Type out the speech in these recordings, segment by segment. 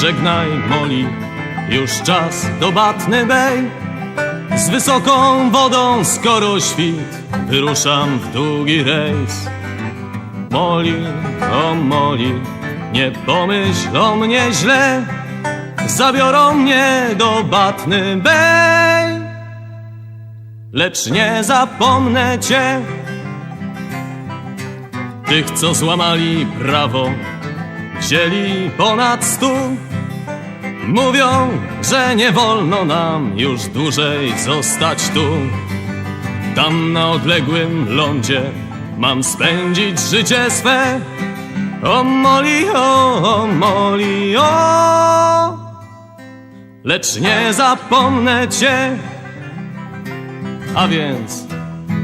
Żegnaj Moli, już czas do Batny Bay. Z wysoką wodą, skoro świt, wyruszam w długi rejs. Moli, o Moli, nie pomyśl o mnie źle, zabiorą mnie do Batny Bay. Lecz nie zapomnę cię, tych, co złamali prawo, wzięli ponad stu. Mówią, że nie wolno nam już dłużej zostać tu. Tam na odległym lądzie mam spędzić życie swe. O Moli, o, o Moli, o. Lecz nie zapomnę cię, a więc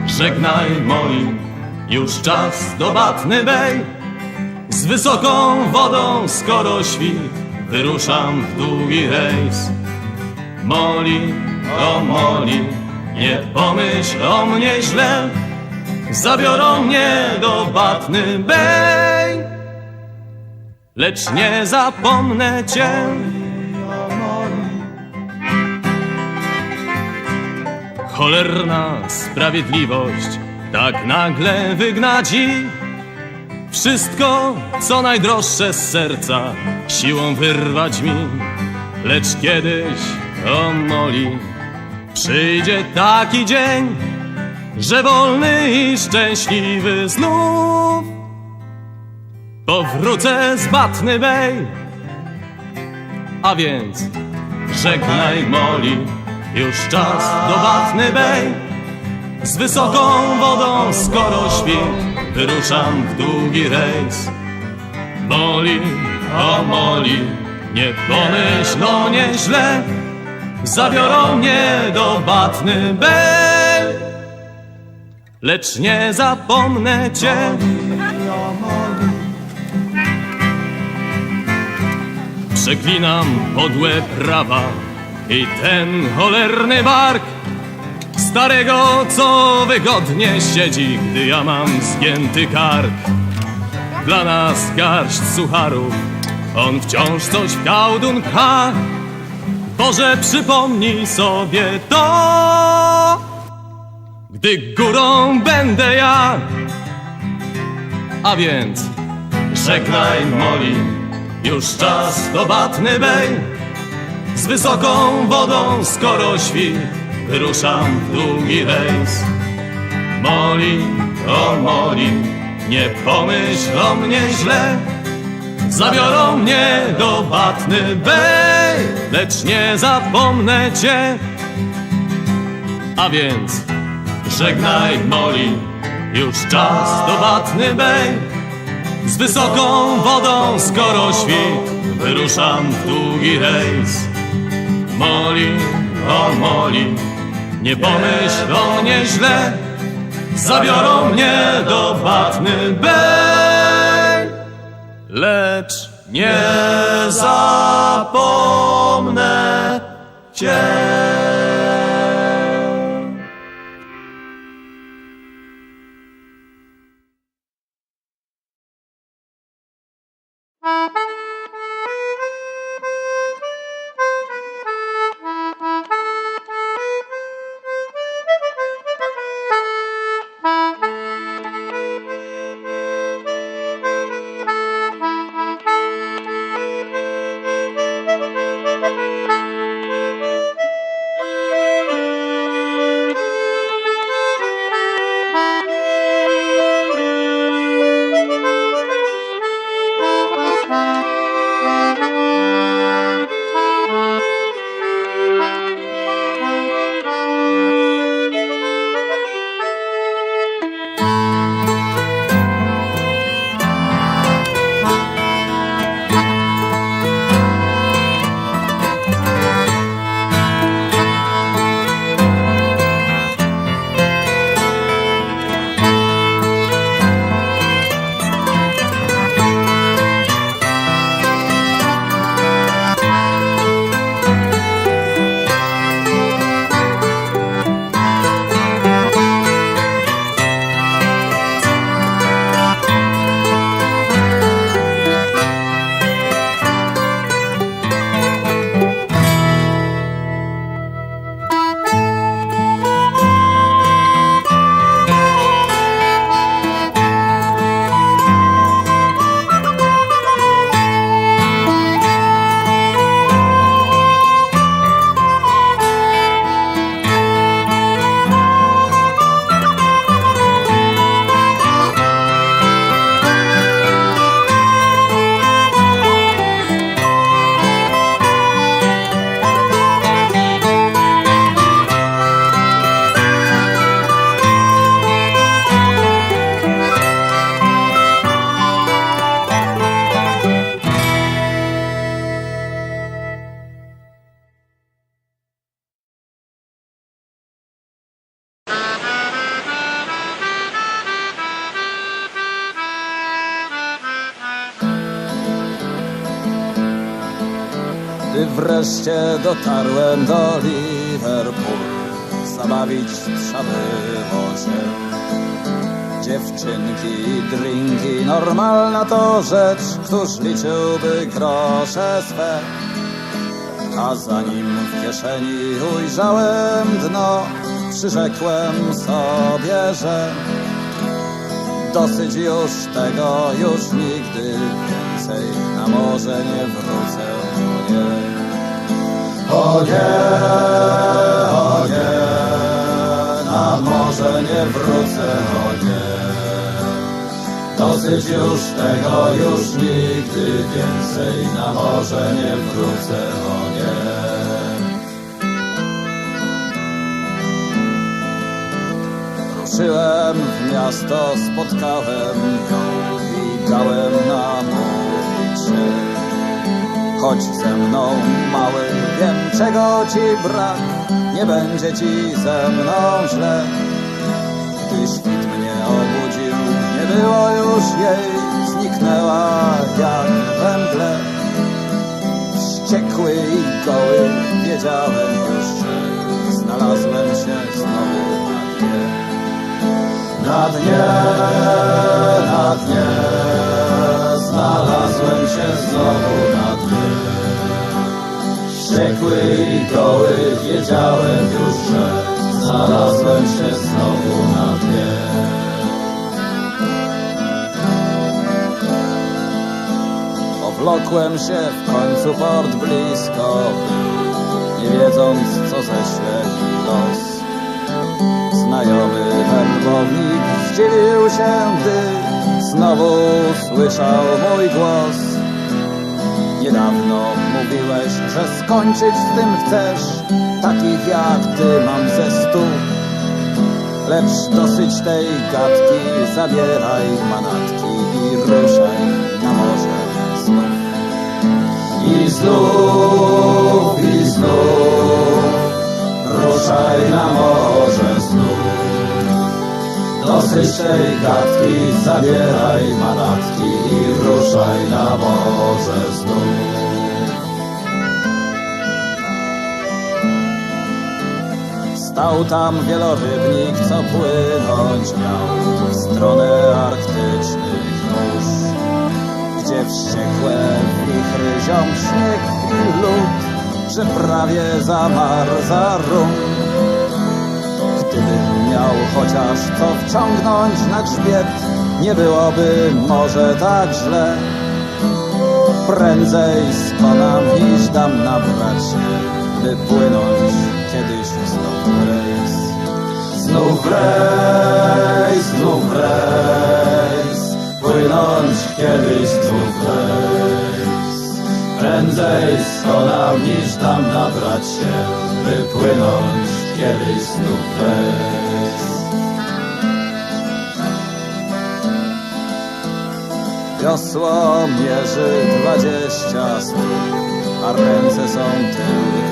żegnaj Moli, już czas do Batny Bay. Z wysoką wodą, skoro świt, wyruszam w długi rejs. Moli, o Moli, nie pomyśl o mnie źle, zabiorą mnie do Batny Bay. Lecz nie zapomnę cię. Cholerna sprawiedliwość tak nagle wygnadzi wszystko, co najdroższe z serca, siłą wyrwać mi. Lecz kiedyś, o Moli, przyjdzie taki dzień, że wolny i szczęśliwy znów powrócę z Batny Bay. A więc żegnaj Moli, już czas do Batny Bay. Z wysoką wodą, skoro świt, wyruszam w długi rejs. Moli, o Moli, nie pomyśl o mnie źle, zabiorą mnie do Batny Bay. Lecz nie zapomnę cię. Przeklinam podłe prawa i ten cholerny bark Starego, co wygodnie siedzi, gdy ja mam zgięty kark. Dla nas garść sucharów, on wciąż coś w kałdun pcha. Boże, przypomnij sobie to, gdy górą będę ja. A więc żegnaj Moli, już czas do Batny Bay. Z wysoką wodą, skoro świt, wyruszam w długi rejs. Moli, o Moli, nie pomyśl o mnie źle, zabiorą mnie do Batny Bay, lecz nie zapomnę cię. A więc żegnaj Moli, już czas do Batny Bay. Z wysoką wodą, skoro świt, wyruszam w długi rejs. Moli, o Moli, nie pomyśl o mnie źle, zabiorą mnie do Batny Bay. Lecz nie zapomnę cię. Dotarłem do Liverpool Zabawić trzeba było się Dziewczynki drinki Normalna to rzecz Któż liczyłby grosze swe A zanim w kieszeni ujrzałem dno Przyrzekłem sobie, że Dosyć już tego, już nigdy więcej na morze nie wrócę. Nie, nie, na wrócę, o nie. Dosyć już tego, już nigdy więcej na morze nie wrócę, o nie. Ruszyłem w miasto, spotkałem ją i dałem namówić się. Chodź ze mną, mały, wiem czego ci brak, nie będzie ci ze mną źle. Gdy świt mnie obudził, nie było już jej, zniknęła jak we mgle. Wściekły i goły, wiedziałem już, że znalazłem się znowu na dnie. Na dnie, na dnie, znalazłem się znowu na dnie. Wściekły i goły, wiedziałem już, że znalazłem się znowu na dnie. Powlokłem się w końcu port blisko, nie wiedząc co ześle mi los. Znajomy werbownik zdziwił się, gdy znowu słyszał mój głos. Niedawno mówiłeś, że skończyć z tym chcesz, takich jak ty mam ze stu. Lecz dosyć tej gadki, zabieraj manatki i ruszaj na morze znów. I znów, i znów, ruszaj na morze znów. Dosyć tej gadki, zabieraj manatki i ruszaj na morze znów. Stał tam wielorybnik, co płynąć miał w stronę arktycznych mórz, gdzie wściekłe wichry śnieg i lód, że prawie zamarza rum. Gdybym miał chociaż co wciągnąć na grzbiet, nie byłoby może tak źle. Prędzej skonam niż dam nabrać się, by płynąć kiedyś w rejs. Znów rejs, znów rejs, płynąć kiedyś znów rejs. Prędzej skonam niż dam nabrać się, by płynąć kiedyś znów rejs. Wiosło mierzy dwadzieścia stóp, a ręce są dwie.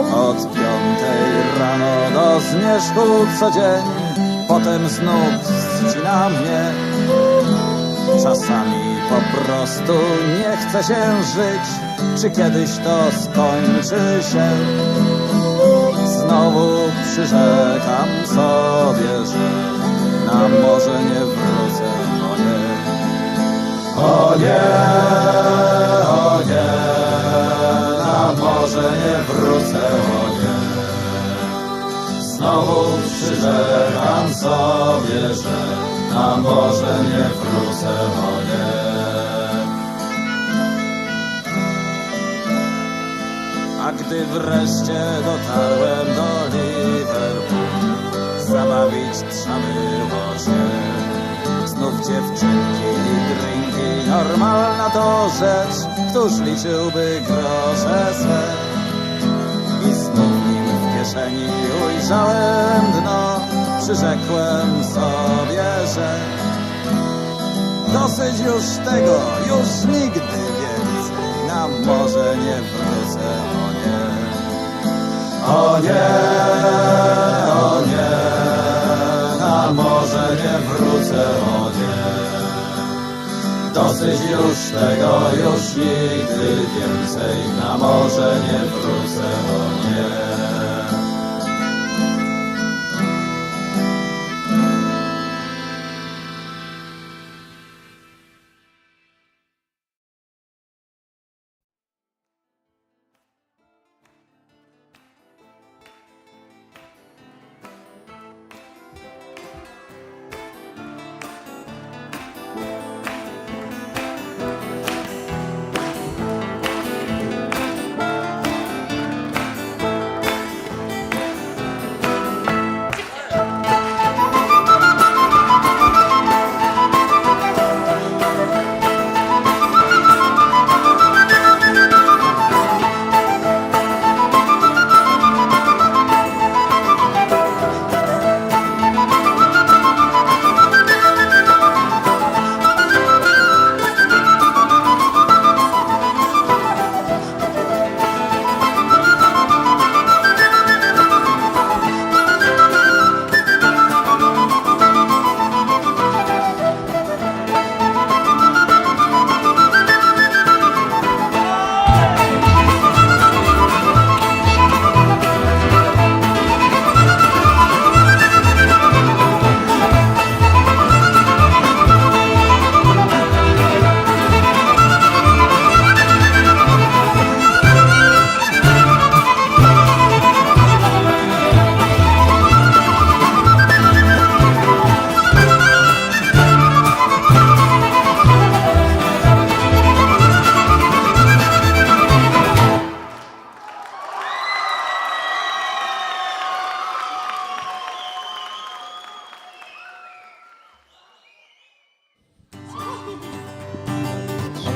Od piątej rano do zmierzchu co dzień, potem znów ścina mnie. Czasami po prostu nie chce się żyć, czy kiedyś to skończy się. Znowu przyrzekam sobie, że na morze nie wrócę, o nie. O nie, o nie, na morze nie wrócę. Znowu przyrzekam sobie, że na morze nie wrócę, o nie. A gdy wreszcie dotarłem do Liverpool, zabawić trzeba było się. Znów dziewczynki i drinki, normalna to rzecz, któż liczyłby grosze swe. Kieszeni ujrzałem dno, przyrzekłem sobie, że dosyć już tego, już nigdy więcej na morze nie wrócę, o nie. O nie, o nie, na morze nie wrócę, o nie. Dosyć już tego, już nigdy więcej na morze nie wrócę, o nie.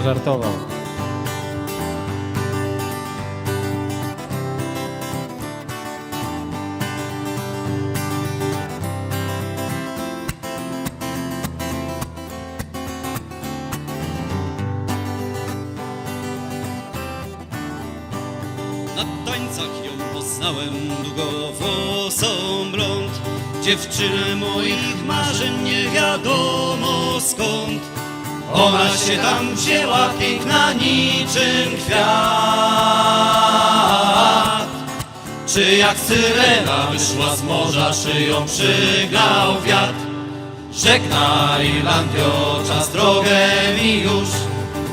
Żartował. Na tańcach ją poznałem długowłosą Dziewczynę moich marzeń nie wiadomo skąd Ona się tam wzięła piękna niczym kwiat. Czy jak syrena wyszła z morza, szyją przygnał wiatr? Żegnaj Irlandio, czas drogę mi już.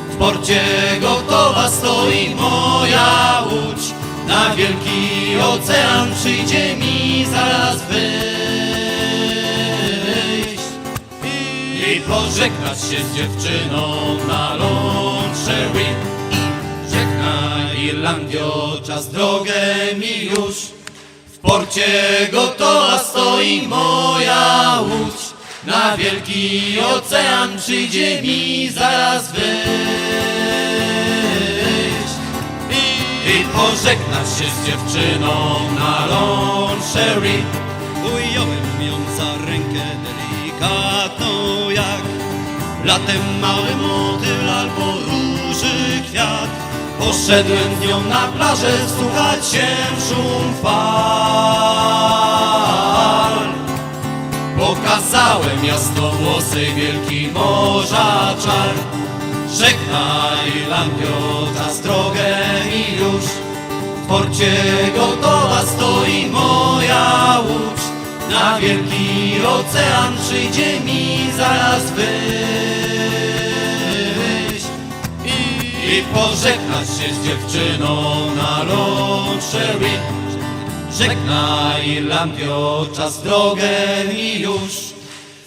W porcie gotowa stoi moja łódź. Na wielki ocean przyjdzie mi zaraz wyjść pożegnać się z dziewczyną na Lone Sherry I żegnaj Irlandio, czas drogę mi już. W porcie gotowa stoi moja łódź. Na wielki ocean przyjdzie mi zaraz wyjść I, pożegnać się z dziewczyną na Lone Sherry ją za rękę delikatną Latem mały motyl albo róży kwiat. Poszedłem z nią na plażę słuchać się szum fal. Pokazałem jasnowłosej wielki morza czar. Żegnaj czas drogę mi już. W porcie gotowa stoi moja łódź Na wielki ocean przyjdzie mi zaraz wyjść I, i pożegnać się z dziewczyną na Lone Sherry Żegnaj Irlandio, czas drogę mi już.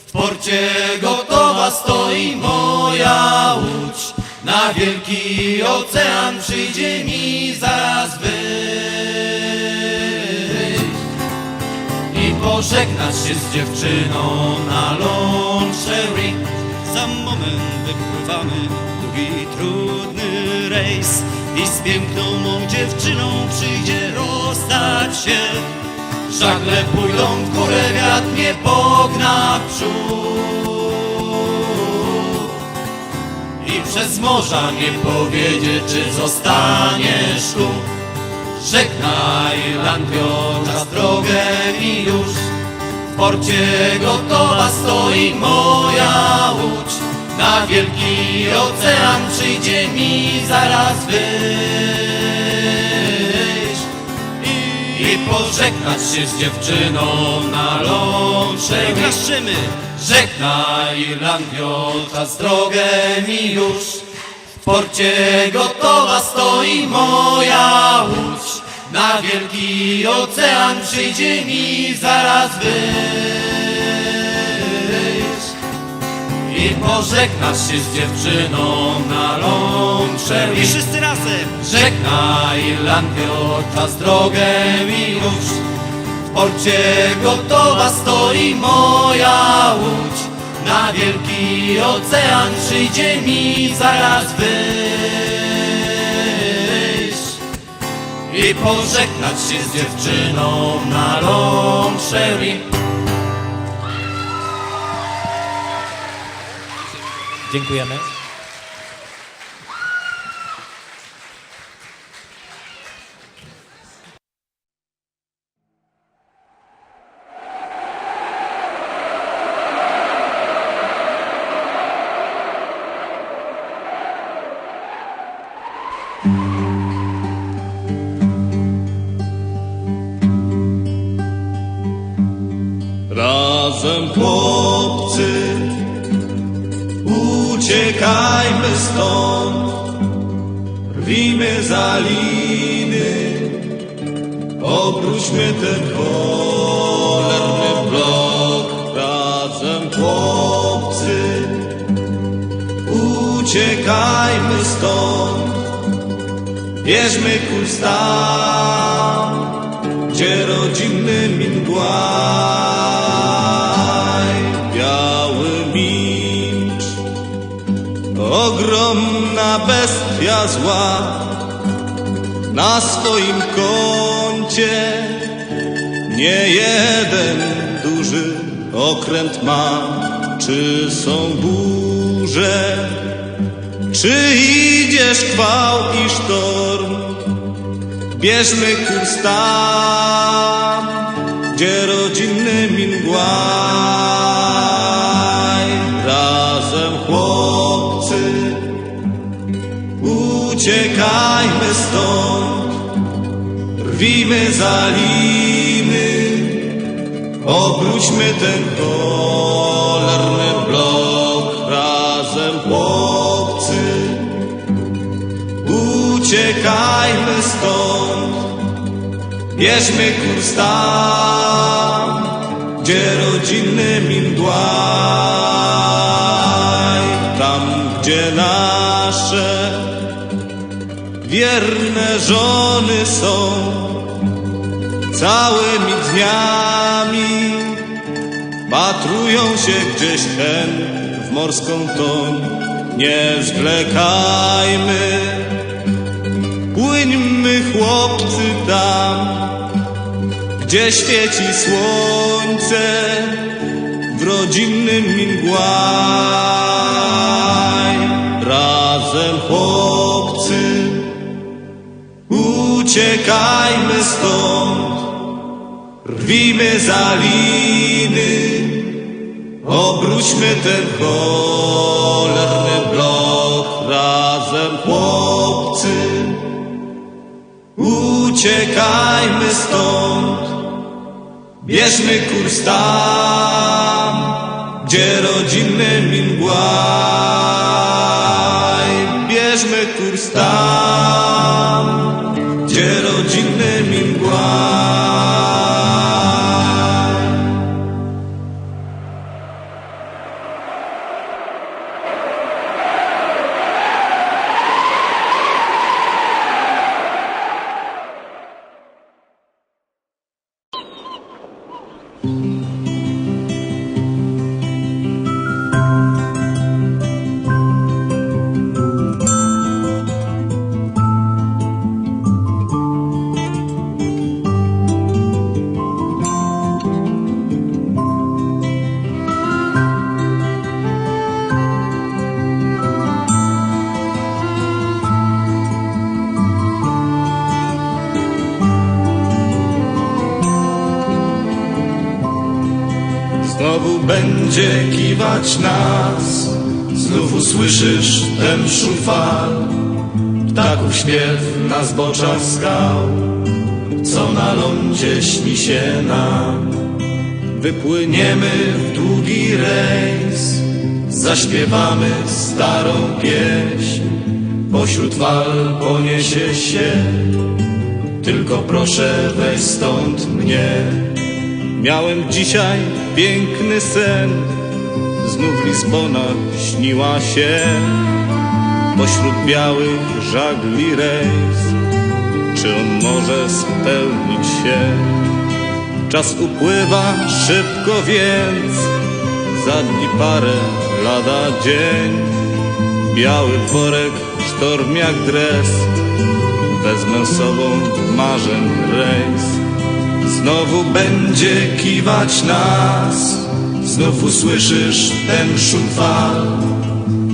W porcie gotowa stoi moja łódź. Na wielki ocean przyjdzie mi zaraz wyjść pożegnać się z dziewczyną na Sherry Za moment wypływamy długi, trudny rejs I z piękną mą dziewczyną przyjdzie rozstać się. Żagle pójdą w górę, wiatr mnie pogna w przód. I przez morza nie powiedzie, czy zostaniesz tu Żegnaj Irlandio, czas drogę mi już. W porcie gotowa stoi moja łódź. Na wielki ocean przyjdzie mi zaraz wyjść. I pożegnać się z dziewczyną na lącze. I klaszczymy Żegnaj Irlandio, czas drogę mi już. W porcie gotowa stoi moja łódź Na wielki ocean przyjdzie mi zaraz wyjść I pożegnać się z dziewczyną na lącze I wszyscy razem. Żegnaj Irlandio, czas drogę mi już. W porcie gotowa stoi moja łódź. Na wielki ocean przyjdzie mi zaraz wyjść I pożegnać się z dziewczyną na Long Sherry Dziękujemy. Razem chłopcy, uciekajmy stąd, bierzmy kurs tam, gdzie rodzinny Mingłaj, biały mincz, ogromna bestia zła, na swoim koncie. Nie jeden duży okręt ma, czy są burze, czy idzie szkwał i sztorm, Bierzmy kurs tam, gdzie rodzinny Mingłaj. Razem chłopcy, uciekajmy stąd, rwimy za liny, obróćmy ten cholerny blok. Razem chłopcy, uciekajmy stąd, bierzmy kurs tam, gdzie rodzinny Mingłaj, tam gdzie nasze wierne żony są, całymi dniami patrują się gdzieś hen w morską toń, nie zwlekajmy. Płyńmy chłopcy tam, gdzie świeci słońce w rodzinnym Mingłaj. Razem chłopcy, uciekajmy stąd, rwimy za liny, obróćmy ten cholerny blok. Razem chłopcy, Uciekajmy stąd, bierzmy kurs tam, gdzie rodzinny Mingłaj. Bierzmy kurs tam, Znowu będzie kiwać nas znów usłyszysz ten szum fal. Ptaków śpiew na zboczach skał, co na lądzie śni się nam. Wypłyniemy w długi rejs, zaśpiewamy starą pieśń. Pośród fal poniesie się, tylko proszę weź stąd mnie. Miałem dzisiaj piękny sen, znów Lizbona śniła się. Pośród białych żagli rejs, czy on może spełnić się? Czas upływa szybko, więc za dni parę lada dzień. Biały worek, sztorm jak dres, wezmę sobą marzeń rejs. Znowu będzie kiwać nas, znów usłyszysz ten szum fal.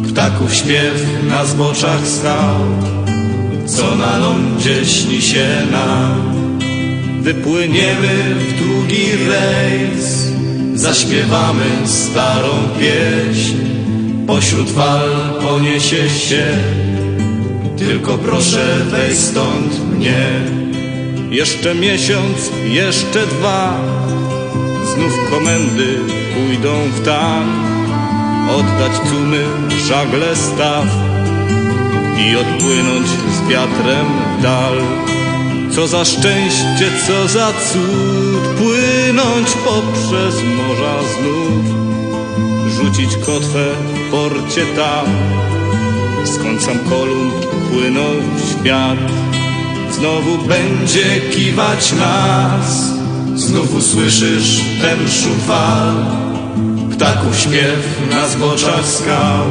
Ptaków śpiew na zboczach skał, co na lądzie śni się nam. Wypłyniemy w długi rejs, zaśpiewamy starą pieśń. Pośród fal poniesie się, tylko proszę weź stąd mnie. Jeszcze miesiąc, jeszcze dwa, znów komendy pójdą w tam. Oddać cumy, żagle staw i odpłynąć z wiatrem w dal. Co za szczęście, co za cud, płynąć poprzez morza znów, rzucić kotwę w porcie tam, skąd sam Kolumb płynął w świat. Znowu będzie kiwać nas, znów usłyszysz ten szum fal, ptaków śpiew na zboczach skał,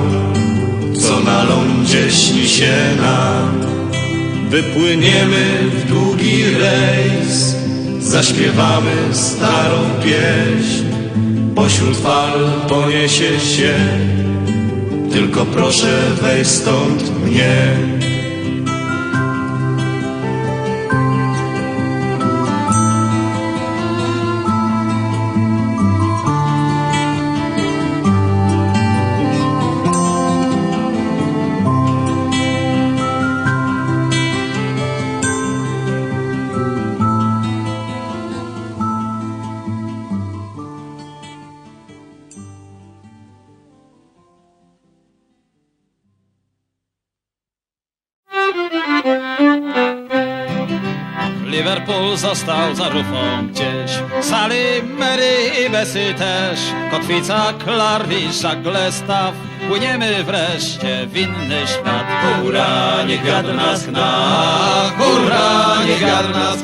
co na lądzie śni się nam. Wypłyniemy w długi rejs, zaśpiewamy starą pieśń. Pośród fal poniesie się, tylko proszę weź stąd mnie. Został za rufą gdzieś. Sali, Mary i Besy też. Kotwica, Clark i żagle staw. Płyniemy wreszcie w inny świat. Hurra, niech wiatr nas gna Hurra, niech wiatr nas